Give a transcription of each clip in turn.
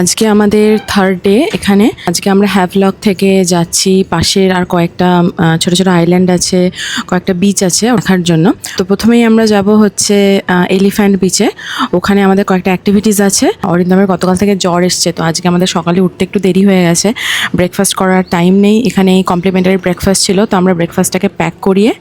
আজকে আমাদের third day এখানে। আজকে আমরা হ্যাভলক থেকে যাচ্ছি। পাশের আর কয়েকটা ছোট ছোট আইল্যান্ড আছে, কয়েকটা বিচ আছে দেখার জন্য। তো প্রথমেই আমরা যাব হচ্ছে এলিফ্যান্ট বিচে ওখানে আমাদের কয়েকটা অ্যাক্টিভিটিস আছে। অরিন্দমের গতকাল থেকে জ্বর এসছে, তো আজকে আমাদের সকালে উঠতে একটু দেরি হয়ে গেছে। ব্রেকফাস্ট করার টাইম নেই। এখানে কমপ্লিমেন্টারি ব্রেকফাস্ট ছিল, তো আমরা ব্রেকফাস্টটাকে প্যাক করিয়ে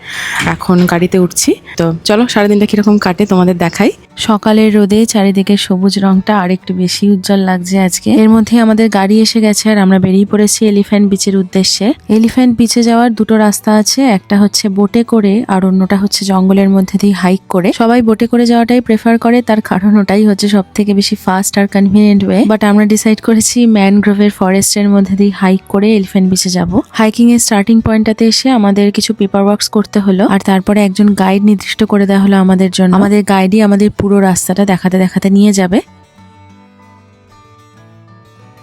এখন গাড়িতে উঠছি। তো চলো, সারাদিনটা কীরকম কাটে তোমাদের দেখাই। সকালের রোদে চারিদিকে সবুজ রংটা আর একটু বেশি উজ্জ্বল লাগছে আজকে। এর মধ্যে আমাদের গাড়ি এসে গেছে আর আমরা বেরিয়ে পড়েছি এলিফ্যান্ট বিচের উদ্দেশ্যে। এলিফ্যান্ট বিচে যাওয়ার দুটো রাস্তা আছে, একটা হচ্ছে বোটে করে আর অন্যটা হচ্ছে জঙ্গলের মধ্যে দিয়ে হাইক করে। সবাই বোটে করে যাওয়াটাই প্রেফার করে, তার কারণ ওটাই হচ্ছে সব থেকে বেশি ফাস্ট আর কনভিনিয়েন্ট ওয়ে বাট আমরা ডিসাইড করেছি ম্যানগ্রোভের ফরেস্টের মধ্যে দিয়ে হাইক করে এলিফ্যান্ট বিচে যাব। হাইকিং এর স্টার্টিং পয়েন্টটাতে এসে আমাদের কিছু পেপার ওয়ার্কস করতে হলো আর তারপরে একজন গাইড নির্দিষ্ট করে দেওয়া হলো আমাদের জন্য। আমাদের গাইডই আমাদের পুরো রাস্তাটা দেখাতে দেখাতে নিয়ে যাবে।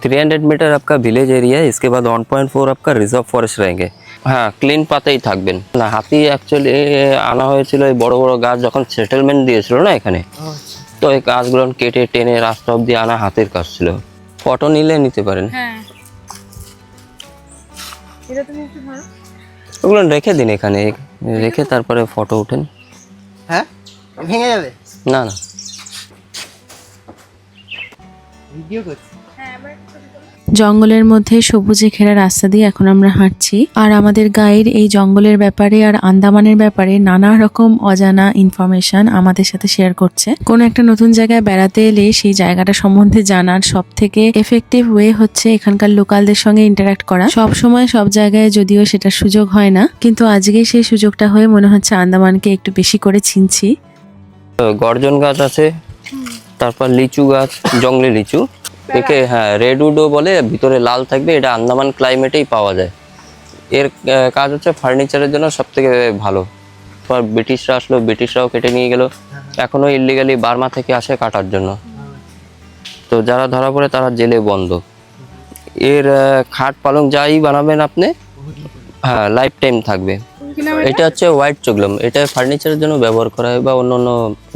300 मीटर आपका विलेज एरिया है इसके बाद 1.4 आपका रिजर्व फॉरेस्ट रहेंगे হ্যাঁ ক্লিন পাতেই থাকবেন না হাতি অ্যাকচুয়ালি আনা হয়েছিল এই বড় বড় গাছ যখন সেটেলমেন্ট দিয়েছিল না এখানে তো এই গাছগুলো কেটে টেনে রাস্তা অব্দি আনা হাতের কাজ ছিল ফটো নিলে নিতে পারেন ওগুলো রেখে দিন এখানে রেখে তারপরে ফটো উঠেন হ্যাঁ ভেঙে যাবে না না ভিডিও করছি জঙ্গলের মধ্যে সবুজে ঘেরা রাস্তা দিয়ে এখন আমরা হাঁটছি। আর আমাদের গাইড এই জঙ্গলের ব্যাপারে আর আন্দামানের ব্যাপারে নানা রকম অজানা ইনফরমেশন আমাদের সাথে শেয়ার করছে। কোনো একটা নতুন জায়গায় বেড়াতে এলে সেই জায়গাটা সম্বন্ধে জানার সব থেকে এফেক্টিভ ওয়ে হচ্ছে এখানকার লোকালদের সঙ্গে ইন্টারাক্ট করা। সব সময় সব জায়গায় যদিও সেটা সুযোগ হয় না, কিন্তু আজকে সেই সুযোগটা হয়ে মনে হচ্ছে আন্দামানকে একটু বেশি করে চিনছি। তো গর্জন গাছ আছে, তারপর লিচু গাছ, জঙ্গলি লিচু। একে হ্যাঁ রেড রেডউডও বলে ভিতরে লাল থাকবে এটা আন্দামান ক্লাইমেটেই পাওয়া যায়। এর কাজ হচ্ছে ফার্নিচারের জন্য সব থেকে ভালো। তারপর ব্রিটিশরা আসলো ব্রিটিশরাও কেটে নিয়ে গেল। এখনও ইলিগালি বার্মা থেকে আসে কাটার জন্য। তো যারা ধরা পড়ে তারা জেলে বন্ধ। এর খাট পালং যাই বানাবেন আপনি হ্যাঁ লাইফ টাইম থাকবে এটা? হচ্ছে হোয়াইট চোগলম এটা ফার্নিচারের জন্য ব্যবহার করা হয় বা অন্য অন্য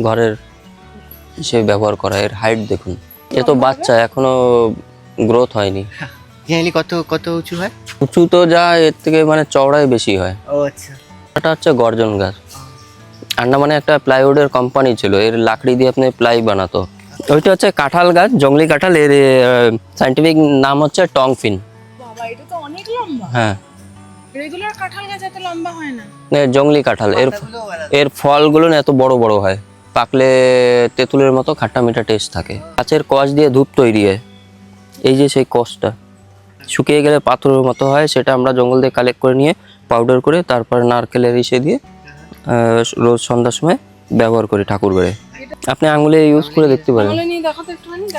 ঘরের হিসেবে ব্যবহার করা হয়। এর হাইট দেখুন। এ তো বাচ্চা এখনও গ্রোথ হয়নি। জেনারেলি কত কত উঁচু হয়? উঁচু তো যা এর থেকে মানে চওড়াই বেশি হয়। ও আচ্ছা। এটা হচ্ছে গর্জন গাছ। আন্ডামানে একটা প্লাইউডের কোম্পানি ছিল এর লাকড়ি দিয়ে আপনি প্লাই বানাতো। ওইটা হচ্ছে কাঁঠাল গাছ জঙ্গলি কাঁঠাল এর সাইন্টিফিক নাম হচ্ছে টংফিন বাবা এটা তো অনেক লম্বা। হ্যাঁ। রেগুলার কাঁঠাল গাছ এত লম্বা হয় না। জঙ্গলি কাঁঠাল এর। এর ফলগুলো না এত বড় বড় হয়। পাকলে তেঁতুলের মতো খাট্টা মিঠা টেস্ট থাকে। গাছের কষ দিয়ে ধূপ তৈরি হয়। এই যে সেই কষটা শুকিয়ে গেলে পাথরের মতো হয় সেটা আমরা জঙ্গল দিয়ে কালেক্ট করে নিয়ে পাউডার করে তারপর নারকেলের ইসে দিয়ে রোজ সন্ধ্যার সময় ব্যবহার করি ঠাকুর ঘরে আপনি আঙুলে ইউজ করে দেখতে পারেন।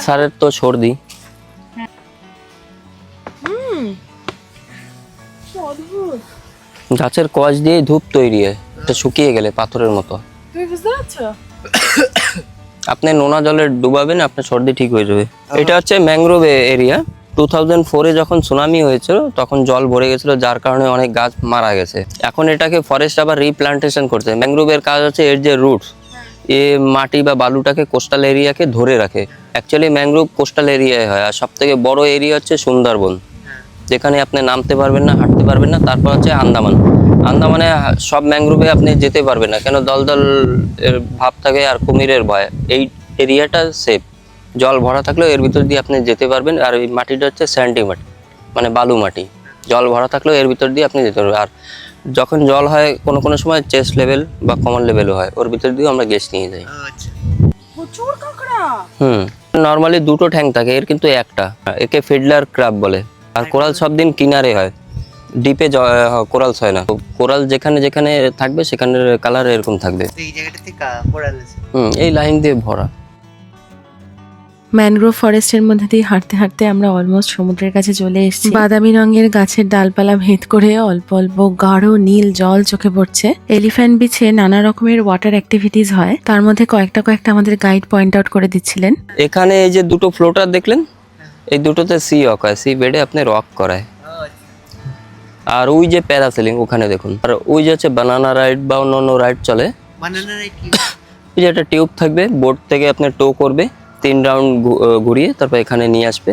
সারের তো। সর্দি। গাছের কষ দিয়ে ধূপ তৈরি হয়। এটা শুকিয়ে গেলে পাথরের মতো। তুমি বুঝতে পারছ? আপনি নোনা জলে ডুবাবেন, আপনার সর্দি ঠিক হয়ে যাবে। এটা হচ্ছে ম্যাংগ্রোভ এরিয়া। টু থাউজেন্ড ফোরে যখন সুনামি হয়েছিল, তখন জল ভরে গেছিল, যার কারণে অনেক গাছ মারা গেছে। এখন এটাকে ফরেস্ট আবার রিপ্লান্টেশন করতে ম্যাংগ্রোভের কাজ হচ্ছে এর যে রুটস এ মাটি বা বালুটাকে কোস্টাল এরিয়াকে ধরে রাখে। অ্যাকচুয়ালি ম্যাংগ্রোভ কোস্টাল এরিয়ায় হয়। আর সব থেকে বড় এরিয়া হচ্ছে সুন্দরবন। যেখানে আপনি নামতে পারবেন না, হাঁটতে পারবেন না। তারপর হচ্ছে আন্দামান। আন্দামানে সব ম্যাংগ্রোভে আপনি যেতে পারবেন না। কেন দলদল এর ভাব থাকে আর কুমিরের ভয়। এই এরিয়াটা সেফ জল ভরা থাকলেও এর ভিতর দিয়ে আপনি যেতে পারবেন। আর এই মাটিটা হচ্ছে স্যান্ডি মাটি মানে বালু মাটি। জল ভরা থাকলেও এর ভিতর দিয়ে আপনি যেতে পারবেন। আর যখন জল হয় কোনো কোনো সময় চেস্ট লেভেল বা কমন লেভেলও হয়। ওর ভিতর দিয়েও আমরা গ্যাস নিয়ে যাই। ও আচ্ছা হুম। নর্মালি দুটো ঠ্যাং থাকে এর কিন্তু একটা। একে ফিডলার ক্রাব বলে। আর কোরাল সব দিন কিনারে হয়। ডিপে কোরালস হয় না। তো কোরাল যেখানে যেখানে থাকবে সেখানের কালার এরকম থাকবে। এই জায়গাটাতে কোরাল আছে হুম এই লাইন দিয়ে ভরা। ম্যানগ্রোভ ফরেস্টের মধ্যে দিয়ে হাঁটতে হাঁটতে আমরা অলমোস্ট সমুদ্রের কাছে চলে এসেছি। বাদামি রঙের গাছের ডালপালা ভেদ করে অল্প অল্প গাঢ় নীল জল চোখে পড়ছে। এলিফ্যান্ট বিচে নানা রকমের ওয়াটার অ্যাক্টিভিটিস হয়। তার মধ্যে কয়েকটা কয়েকটা আমাদের গাইড পয়েন্ট আউট করে দিচ্ছিলেন। এখানে এই যে দুটো ফ্লোটার দেখলেন? এই দুটোতে সি অক হয়। সি বেডে আপনি রক করায়। আর ওই যে প্যারাসেলিং ওখানে দেখুন। আর ওই যে আছে বানানা রাইড বা অন্য অন্য রাইড চলে ওই যে একটা টিউব থাকবে বোর্ড থেকে আপনি টো করবে তিন রাউন্ড ঘুরিয়ে তারপর এখানে নিয়ে আসবে।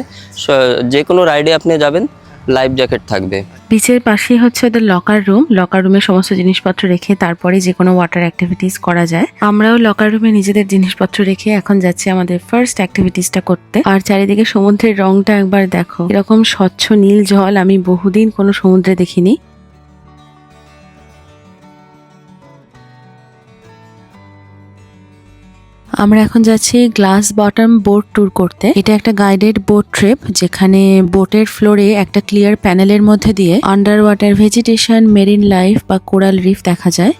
যে কোনো রাইডে আপনি যাবেন লাইফ জ্যাকেট থাকবে। বিচের পাশেই হচ্ছে ওদের লকার রুম লকার রুমে সমস্ত জিনিসপত্র রেখে তারপরে যে কোনো ওয়াটার অ্যাক্টিভিটিস করা যায়। আমরাও লকার রুমে নিজেদের জিনিসপত্র রেখে এখন যাচ্ছি আমাদের ফার্স্ট অ্যাক্টিভিটিসটা করতে। আর চারিদিকে সমুদ্রের রংটা একবার দেখো। এরকম স্বচ্ছ নীল জল আমি বহুদিন কোনো সমুদ্রে দেখিনি। আমরা এখন যাচ্ছি গ্লাস বটম বোট ট্যুর করতে। এটা একটা গাইডেড বোট ট্রিপ, যেখানে বোটের ফ্লোরে একটা ক্লিয়ার প্যানেলের মধ্যে দিয়ে under water vegetation, marine life বা কোরাল রিফ দেখা যায়।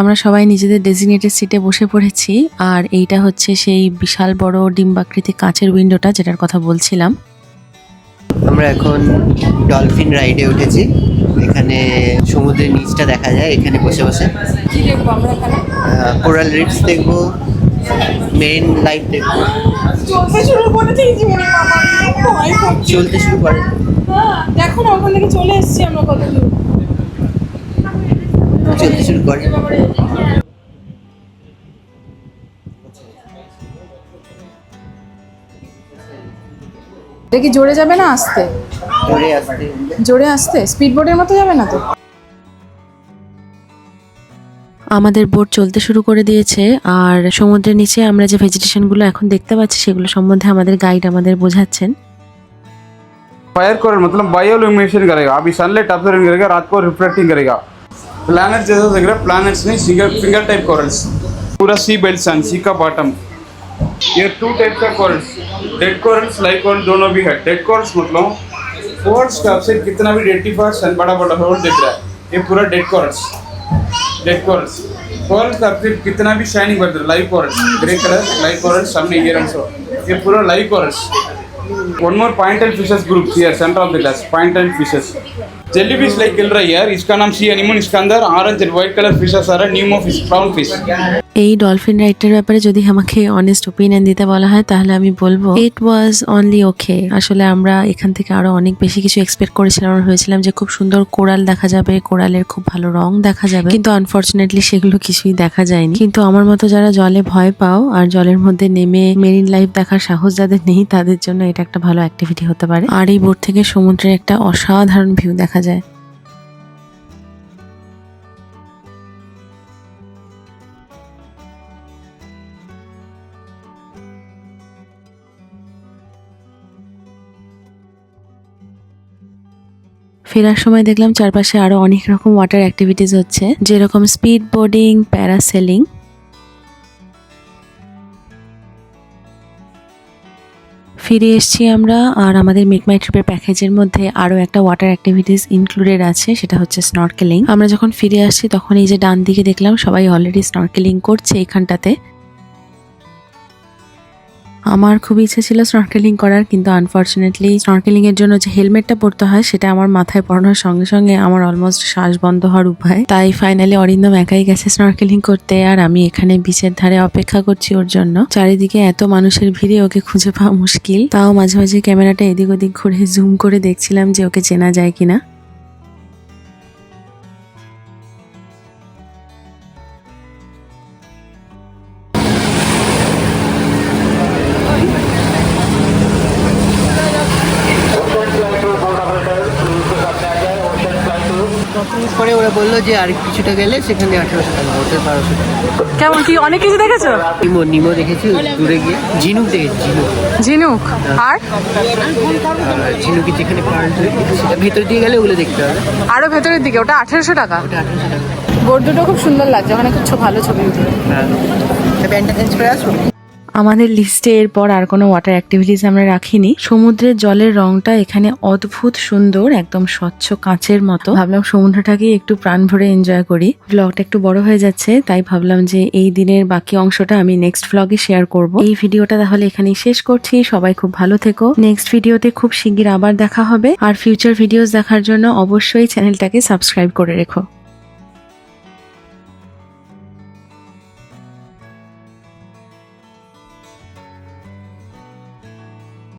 আমরা সবাই নিজেদের ডেজিগনেটেড সিটে বসে পড়েছি আর এইটা হচ্ছে সেই বিশাল বড় ডিম্বাকৃতি কাঁচের উইন্ডোটা যেটার কথা বলছিলাম। আমরা এখন ডলফিন রাইডে উঠেছি। এখানে সমুদ্রের নিচটা দেখা যায় এখানে বসে বসে। কোরাল রিফস দেখব মেরিন লাইট দেখব। শুরু করে মনে চলতে শুরু করে। হ্যাঁ দেখো না ওখান থেকে চলে এসেছি আমরা কত দূর চলতে শুরু করে এটা কি জোরে যাবে না আসতে জোরে আসতে জোরে আসতে স্পিড বোটের মতো যাবে না তো আমাদের বোট চলতে শুরু করে দিয়েছে আর সমুদ্রের নিচে আমরা যে ভেজিটেশনগুলো এখন দেখতে পাচ্ছি সেগুলো সম্বন্ধে আমাদের গাইড আমাদের বোঝাচ্ছেন फायर कोरल मतलब बायोल्यूमिनेशन करेगा अभी सनलाइट ऑब्जर्व करेगा रात को रिफ्लेक्टिंग करेगा प्लानेट जैसे दिख रहा है प्लानेट्स नहीं ప్లానెట్స్ని फिंगर टाइप कॉरल्स पूरा सी बेल्ट బెల్ట్స్ सी का बॉटम ये टू टाइप का corals dead corals live coral दोनों भी है। डेड कॉरल्स मतलब फोर स्टाफ से कितना भी डेटी फ़र्स्ट एंड बड़ा बड़ा होल दिख रहा है। ये पूरा dead corals dead corals corals corals आपसे कितना भी शाइनिंग बढ़ रहा live corals grey colour live corals सामने इयरेंस हो ये पूरा live corals one more point and fishes group here centre of the glass point and fishes Jellyfish like gillrayer is called Sea anemone. Iskandar orange and white color fishes are a pneumophish, clownfish. এই dolphin রাইডটার ব্যাপারে যদি আমাকে honest opinion দিতে বলা হয়, তাহলে আমি বলব ইট ওয়াজ অনলি ওকে আসলে আমরা এখান থেকে আরও অনেক বেশি কিছু এক্সপেক্ট করেছিলাম আমরা ভেবেছিলাম যে খুব সুন্দর কোরাল দেখা যাবে, কোরালের খুব ভালো রং দেখা যাবে। কিন্তু আনফর্চুনেটলি সেগুলো কিছুই দেখা যায়নি। কিন্তু আমার মতো যারা জলে ভয় পাও আর জলের মধ্যে নেমে মেরিন লাইফ দেখার সাহস যাদের নেই, তাদের জন্য এটা একটা ভালো অ্যাক্টিভিটি হতে পারে। আর এই বোট থেকে সমুদ্রের একটা অসাধারণ ভিউ দেখা যায়। ফেরার সময় দেখলাম চারপাশে আরও অনেক রকম ওয়াটার অ্যাক্টিভিটিস হচ্ছে, যেরকম স্পিড বোর্ডিং প্যারাসেলিং ফিরে এসেছি আমরা, আর আমাদের মেক মাই ট্রিপের প্যাকেজের মধ্যে আরও একটা ওয়াটার অ্যাক্টিভিটিস ইনক্লুডেড আছে, সেটা হচ্ছে স্নরকেলিং আমরা যখন ফিরে আসছি, তখন এই যে ডান দিকে দেখলাম সবাই অলরেডি স্নরকেলিং করছে এখানটাতে। আমার খুব ইচ্ছে ছিল স্নরকেলিং করার, কিন্তু আনফর্চুনেটলি স্নরকেলিং এর জন্য যে হেলমেটটা পরতে হয়, সেটা আমার মাথায় পরানোর সঙ্গে সঙ্গে আমার অলমোস্ট শ্বাস বন্ধ হওয়ার উপায়। তাই ফাইনালি অরিন্দম একাই গেছে স্নরকেলিং করতে, আর আমি এখানে বিচের ধারে অপেক্ষা করছি ওর জন্য। চারিদিকে এত মানুষের ভিড়ে ওকে খুঁজে পাওয়া মুশকিল। তাও মাঝে মাঝে ক্যামেরাটা এদিক ওদিক ঘুরে জুম করে দেখছিলাম যে ওকে চেনা যায় কিনা। পরে ওরা বলল যে আর কিছুটা গেলে সেখানে আঠেরোশো টাকা হোটেল বারোশো টাকা। কেমন কি অনেক কিছু দেখেছ? নিমো নিমো দেখেছি দূরে গিয়ে। ঝিনুক দেখেছি ঝিনুক। ঝিনুক? আর? আর ঝিনুকি যেখানে পার্ল সেটা ভেতর দিয়ে গেলে ওগুলো দেখতে হবে। আরও ভেতরের দিকে ওটা আঠেরোশো টাকা? ওটা আঠেরোশো টাকা। বোর্ড দুটো খুব সুন্দর লাগছে ওখানে খুব ভালো ছবি উঠবে হ্যাঁ। প্যান্টটা চেঞ্জ করে আসব? আমাদের লিস্টে এরপর আর কোনো ওয়াটার অ্যাক্টিভিটিস আমরা রাখিনি। সমুদ্রের জলের রংটা এখানে অদ্ভুত সুন্দর, একদম স্বচ্ছ কাঁচের মতো। ভাবলাম সমুদ্রটাকে একটু প্রাণ ভরে এনজয় করি। ব্লগটা একটু বড় হয়ে যাচ্ছে, তাই ভাবলাম যে এই দিনের বাকি অংশটা আমি নেক্সট ব্লগে শেয়ার করব। এই ভিডিওটা তাহলে এখানেই শেষ করছি। সবাই খুব ভালো থেকো। নেক্সট ভিডিওতে খুব শিগগির আবার দেখা হবে। আর ফিউচার ভিডিওস দেখার জন্য অবশ্যই চ্যানেলটাকে সাবস্ক্রাইব করে রেখো।